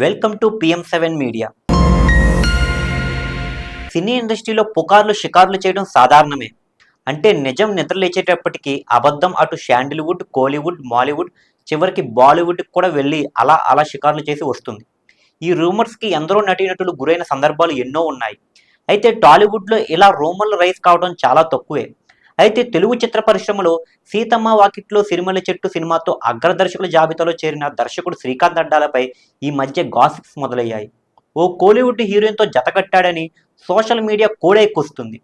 Welcome to PM seven media. Cine ఇండస్ట్రీలో పుకార్లు షికార్లు చేయడం సాధారణమే. అంటే నిజం నిద్రలేచేటప్పటికీ అబద్ధం అటు శాండిల్వుడ్ కోలీవుడ్ మాలీవుడ్ చివరికి బాలీవుడ్కి కూడా వెళ్ళి అలా అలా షికార్లు చేసి వస్తుంది. ఈ రూమర్స్కి ఎందరో నటీనటులు గురైన సందర్భాలు ఎన్నో ఉన్నాయి. అయితే టాలీవుడ్లో ఇలా రూమర్లు రైస్ కావడం చాలా తక్కువే. అయితే తెలుగు చిత్ర పరిశ్రమలో సీతమ్మ వాకిట్లో సిరిమల చెట్టు సినిమాతో అగ్రదర్శకుల జాబితాలో చేరిన దర్శకుడు శ్రీకాంత్ అడ్డాలపై ఈ మధ్య గాసిప్స్ మొదలయ్యాయి. ఓ కోలీవుడ్ హీరోయిన్తో జతకట్టాడని సోషల్ మీడియా కూడా ఎక్కువస్తుంది.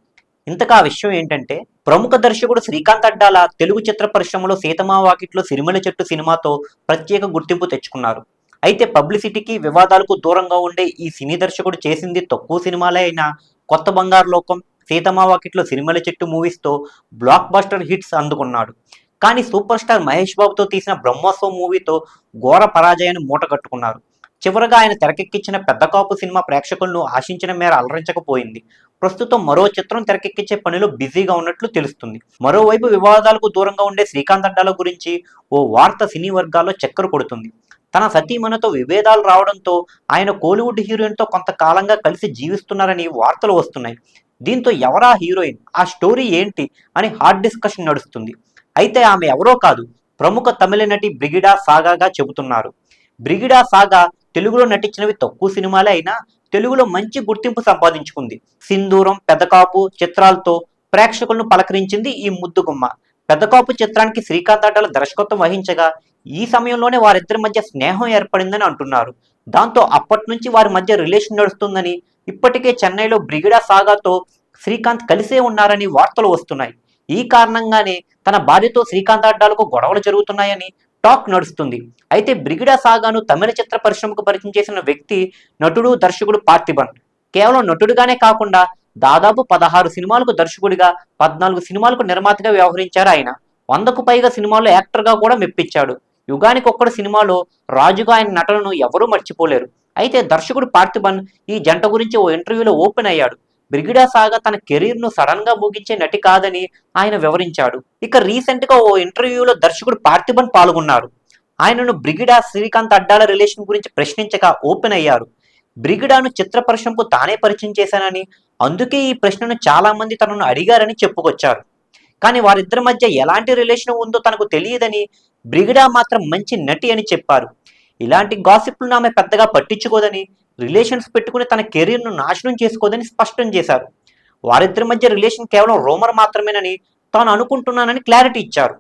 ఇంతకా ఆ విషయం ఏంటంటే ప్రముఖ దర్శకుడు శ్రీకాంత్ అడ్డాల తెలుగు చిత్ర పరిశ్రమలో సీతమ్మ వాకిట్లో సిరిమల చెట్టు సినిమాతో ప్రత్యేక గుర్తింపు తెచ్చుకున్నారు. అయితే పబ్లిసిటీకి వివాదాలకు దూరంగా ఉండే ఈ సినీ దర్శకుడు చేసింది తక్కువ సినిమాలే అయినా కొత్త బంగారు లోకం సీతమ్మ వాకిట్లో సిరిమల చెట్టు మూవీస్తో బ్లాక్ బస్టర్ హిట్స్ అందుకున్నాడు. కానీ సూపర్ స్టార్ మహేష్ బాబుతో తీసిన బ్రహ్మోత్సవం మూవీతో ఘోర పరాజయాన్ని మూట కట్టుకున్నారు చివరగా ఆయన తెరకెక్కించిన పెద్ద కాపు సినిమా ప్రేక్షకులను ఆశించిన మేర అలరించకపోయింది. ప్రస్తుతం మరో చిత్రం తెరకెక్కించే పనిలో బిజీగా ఉన్నట్లు తెలుస్తుంది. మరోవైపు వివాదాలకు దూరంగా ఉండే శ్రీకాంత్ అడ్డాల గురించి ఓ వార్త సినీ వర్గాల్లో చక్కర కొడుతుంది. తన సతీమణతో విభేదాలు రావడంతో ఆయన కోలీవుడ్ హీరోయిన్తో కొంతకాలంగా కలిసి జీవిస్తున్నారని వార్తలు వస్తున్నాయి. దీంతో ఎవరా హీరోయిన్? ఆ స్టోరీ ఏంటి? అని హార్డ్ డిస్కషన్ నడుస్తుంది. అయితే ఆమె ఎవరో కాదు ప్రముఖ తమిళ నటి బ్రిగిడా సాగాగా చెబుతున్నారు. బ్రిగిడా సాగా తెలుగులో నటించినవి తక్కువ సినిమాలే అయినా తెలుగులో మంచి గుర్తింపు సంపాదించుకుంది. సింధూరం పెదకాపు చిత్రాలతో ప్రేక్షకులను పలకరించింది ఈ ముద్దుగుమ్మ. పెద్దకాపు చిత్రానికి శ్రీకాంత్ అడ్డాల దర్శకత్వం వహించగా ఈ సమయంలోనే వారిద్దరి మధ్య స్నేహం ఏర్పడిందని అంటున్నారు. దాంతో అప్పటి నుంచి వారి మధ్య రిలేషన్ నడుస్తుందని ఇప్పటికే చెన్నైలో బ్రిగిడా సాగాతో శ్రీకాంత్ కలిసే ఉన్నారని వార్తలు వస్తున్నాయి. ఈ కారణంగానే తన భార్యతో శ్రీకాంత్ అడ్డాలకు గొడవలు జరుగుతున్నాయని టాక్ నడుస్తుంది. అయితే బ్రిగిడా సాగాను తమిళ చిత్ర పరిశ్రమకు పరిచయం చేసిన వ్యక్తి నటుడు దర్శకుడు పార్థిబన్. కేవలం నటుడుగానే కాకుండా దాదాపు పదహారు సినిమాలకు దర్శకుడిగా పద్నాలుగు సినిమాలకు నిర్మాతగా వ్యవహరించారు ఆయన. వందకు పైగా సినిమాల్లో యాక్టర్గా కూడా మెప్పించాడు. యుగానికి సినిమాలో రాజుగా ఆయన నటనను ఎవరూ మర్చిపోలేరు. అయితే దర్శకుడు పార్థిబన్ ఈ జంట గురించి ఓ ఇంటర్వ్యూలో ఓపెన్ అయ్యాడు. బ్రిగిడా సాగా తన కెరీర్ను సడన్గా సడన్గా ముగించే నటి కాదని ఆయన వివరించాడు. ఇక రీసెంట్గా ఓ ఇంటర్వ్యూలో దర్శకుడు పార్థిబన్ పాల్గొన్నారు. ఆయనను బ్రిగిడా శ్రీకాంత్ అడ్డాల రిలేషన్ గురించి ప్రశ్నించగా ఓపెన్ అయ్యారు. బ్రిగిడాను చిత్ర పరిశ్రమకు తానే పరిచయం చేశానని అందుకే ఈ ప్రశ్నను చాలామంది తనను అడిగారని చెప్పుకొచ్చారు. కానీ వారిద్దరి మధ్య ఎలాంటి రిలేషన్ ఉందో తనకు తెలియదని బ్రిగిడా మాత్రం మంచి నటి అని చెప్పారు. ఇలాంటి గాసిప్లను ఆమె పెద్దగా పట్టించుకోదని రిలేషన్స్ పెట్టుకుని తన కెరీర్ను నాశనం చేసుకోదని స్పష్టం చేశారు. వారిద్దరి మధ్య రిలేషన్ కేవలం రోమర్ మాత్రమేనని తాను అనుకుంటున్నానని క్లారిటీ ఇచ్చారు.